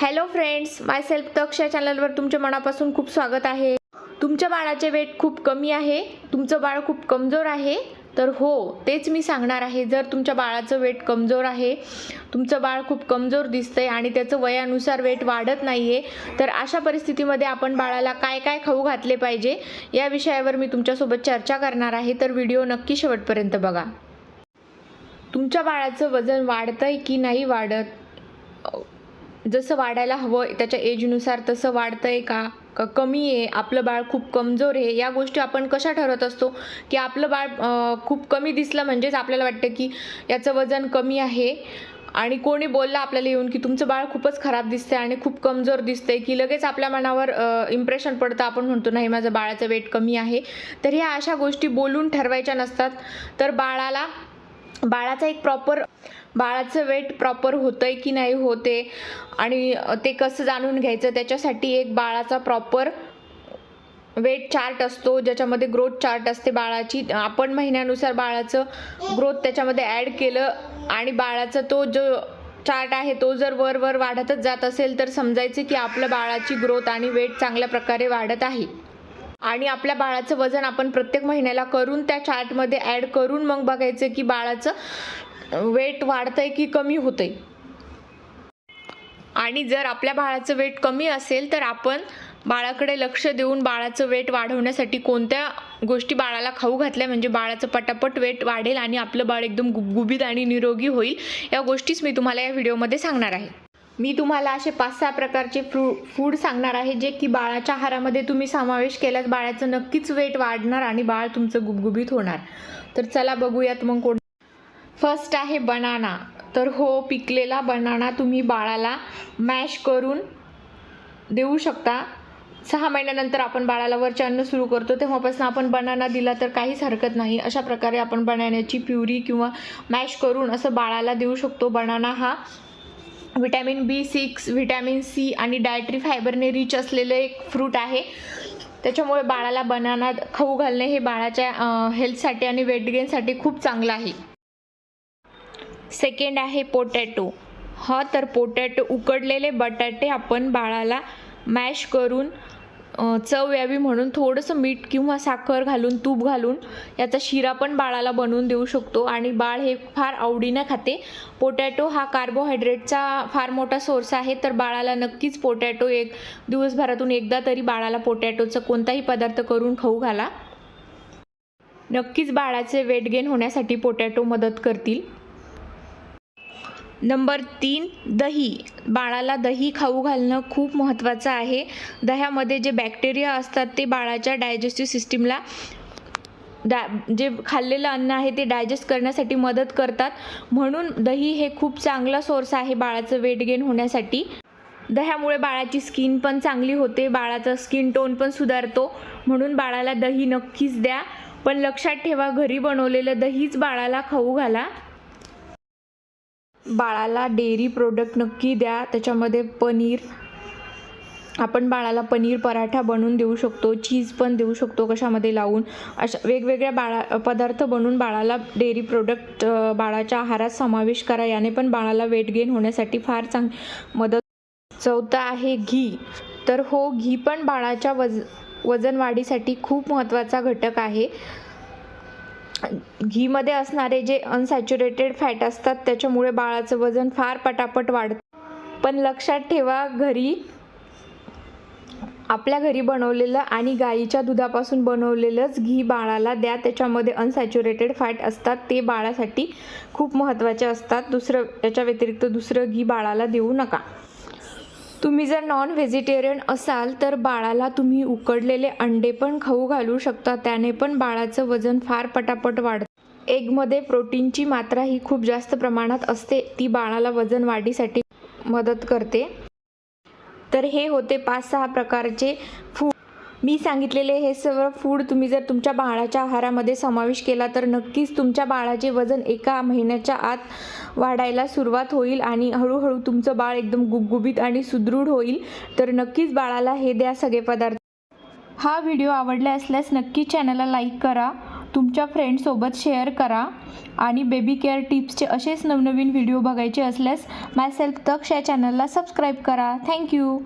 Hello friends myself Taksh या चॅनलवर तुमच्या मनापासून खूप स्वागत आहे. तुमच्या बाळाचे वेट खूप कमी आहे तुमचं बाळ खूप कमजोर आहे तर हो तेच मी सांगणार आहे. जर तुमच्या बाळाचं वेट कमजोर आहे तुमचं बाळ खूप कमजोर दिसतंय आणि त्याचं वयानुसार वेट वाढत नाही आहे तर अशा परिस्थितीमध्ये आपण बाळाला काय काय खाऊ घातले पाहिजे या विषयावर मी तुमच्यासोबत चर्चा करणार आहे. तर व्हिडिओ नक्की शेवटपर्यंत बघा. तुमच्या बाळाचं वजन वाढतंय की नाही वाढत? जसं वाढायला हवं त्याच्या एजनुसार तसं वाढतं का? का कमी आहे आपलं बाळ खूप कमजोर आहे या गोष्टी आपण कशा ठरवत असतो? की आपलं बाळ खूप कमी दिसलं म्हणजेच आपल्याला वाटतं की याचं वजन कमी आहे. आणि कोणी बोललं आपल्याला येऊन की तुमचं बाळ खूपच खराब दिसतंय आणि खूप कमजोर दिसतंय की लगेच आपल्या मनावर इम्प्रेशन पडतं आपण म्हणतो नाही माझं बाळाचं वेट कमी आहे. तर ह्या अशा गोष्टी बोलून ठरवायच्या नसतात. तर बाळाला बाळाचा एक प्रॉपर बाळाचं वेट प्रॉपर होतं आहे की नाही होते आणि ते कसं जाणून घ्यायचं त्याच्यासाठी एक बाळाचा प्रॉपर वेट चार्ट असतो ज्याच्यामध्ये ग्रोथ चार्ट असते बाळाची. आपण महिन्यानुसार बाळाचं ग्रोथ त्याच्यामध्ये ॲड केलं आणि बाळाचा तो जो चार्ट आहे तो जर वर वर वाढतच जात असेल तर समजायचं की आपल्या बाळाची ग्रोथ आणि वेट चांगल्या प्रकारे वाढत आहे. आणि आपल्या बाळाचं वजन आपण प्रत्येक महिन्याला करून त्या चार्टमध्ये ॲड करून मग बघायचं की बाळाचं वेट वाढतंय की कमी होतंय. आणि जर आपल्या बाळाचं वेट कमी असेल तर आपण बाळाकडे लक्ष देऊन बाळाचं वेट वाढवण्यासाठी कोणत्या गोष्टी बाळाला खाऊ घातल्या म्हणजे बाळाचं पटापट वेट वाढेल आणि आपलं बाळ एकदम गुबगुबीत आणि निरोगी होईल या गोष्टीच मी तुम्हाला या व्हिडिओमध्ये सांगणार आहे. मी तुम्हाला असे पाच सहा प्रकारचे फ्रू फूड सांगणार आहे जे की बाळाच्या आहारामध्ये तुम्ही समावेश केल्यास बाळाचं नक्कीच वेट वाढणार आणि बाळ तुमचं गुबगुबीत होणार. तर चला बघूयात मग कोण फर्स्ट आहे बनाना तर हो पिकलेला बनाना तुम्ही बाळाला मॅश करून देऊ शकता. सहा महिन्यानंतर आपण बाळाला वरचे अन्न सुरू करतो. तेव्हापासून आपण बनाना दिला तर काहीच हरकत नाही. अशा प्रकारे आपण बनाण्याची प्युरी किंवा मॅश करून असं बाळाला देऊ शकतो. बनाना हा vitamin B six vitamin C आणि डायट्री फायबरने रिच असलेलं एक फ्रूट आहे. त्याच्यामुळे बाळाला बनाना खाऊ घालणे हे बाळाच्या हेल्थसाठी आणि वेट गेनसाठी खूप चांगलं आहे. सेकंड आहे पोटॅटो हा तर पोटॅटो उकडलेले बटाटे आपण बाळाला मॅश करून चव यावी म्हणून थोडंसं मीठ किंवा साखर घालून तूप घालून याचा शिरा पण बाळाला बनवून देऊ शकतो. आणि बाळ हे फार आवडीनं खाते. पोटॅटो हा कार्बोहायड्रेटचा फार मोठा सोर्स आहे तर बाळाला नक्कीच पोटॅटो एक दिवसभरातून एकदा तरी बाळाला पोटॅटोचा कोणताही पदार्थ करून खाऊ घाला. नक्कीच बाळाचे वेट गेन होण्यासाठी पोटॅटो मदत करतील. नंबर तीन दही. बाळाला दही खाऊ घालणं खूप महत्त्वाचं आहे. दह्यामध्ये जे बॅक्टेरिया असतात ते बाळाच्या डायजेस्टिव्ह सिस्टीमला डा जे खाल्लेलं अन्न आहे ते डायजेस्ट करण्यासाठी मदत करतात. म्हणून दही हे खूप चांगला सोर्स आहे बाळाचं वेट गेन होण्यासाठी. दह्यामुळे बाळाची स्किन पण चांगली होते बाळाचा स्किन टोन पण सुधारतो. म्हणून बाळाला दही नक्कीच द्या. पण लक्षात ठेवा घरी बनवलेलं दहीच बाळाला खाऊ घाला. बाळाला डेअरी प्रोडक्ट नक्की द्या. त्याच्यामध्ये पनीर. आपण बाळाला पनीर पराठा बनवून देऊ शकतो चीज पण देऊ शकतो कशामध्ये लावून. अशा वेगवेगळ्या बाळा पदार्थ बनवून बाळाला डेअरी प्रोडक्ट बाळाच्या आहारात समावेश करा. याने पण बाळाला वेट गेन होण्यासाठी फार चांग मदत चौथं आहे घी. तर हो घी पण बाळाच्या वज वजन वाढीसाठी खूप महत्त्वाचा घटक आहे. घीमध्ये असणारे जे अनसॅच्युरेटेड फॅट असतात त्याच्यामुळे बाळाचं वजन फार पटापट वाढतं. पण लक्षात ठेवा घरी आपल्या घरी बनवलेलं आणि गाईच्या दुधापासून बनवलेलंच घी बाळाला द्या. त्याच्यामध्ये अनसॅच्युरेटेड फॅट असतात ते बाळासाठी खूप महत्त्वाचे असतात. दुसरं याच्या व्यतिरिक्त दुसरं घी बाळाला देऊ नका. तुम्ही जर नॉन व्हेजिटेरियन असाल तर बाळाला तुम्ही उकडलेले अंडे पण खाऊ घालू शकता. त्याने पण बाळाचं वजन फार पटापट वाढतं एगमध्ये प्रोटीनची मात्रा ही खूप जास्त प्रमाणात असते. ती बाळाला वजन वाढीसाठी मदत करते. तर हे होते पाच सहा प्रकारचे फूड मी सांगितलेले हे सर्व फूड तुम्ही जर तुमच्या बाळाच्या आहारामध्ये समावेश केला तर नक्कीच तुमच्या बाळाचे वजन एका महिन्याच्या आत वाढायला सुरुवात होईल आणि हळूहळू तुमचं बाळ एकदम गुबगुबीत आणि सुदृढ होईल. तर नक्कीच बाळाला हे द्या सगळे पदार्थ. हा व्हिडिओ आवडला असल्यास नक्की चॅनलला लाईक करा तुमच्या फ्रेंडसोबत शेअर करा आणि बेबी केअर टिप्सचे असेच नवनवीन व्हिडिओ बघायचे असल्यास माय सेल्फ तक्ष या चॅनलला सबस्क्राईब करा. थँक्यू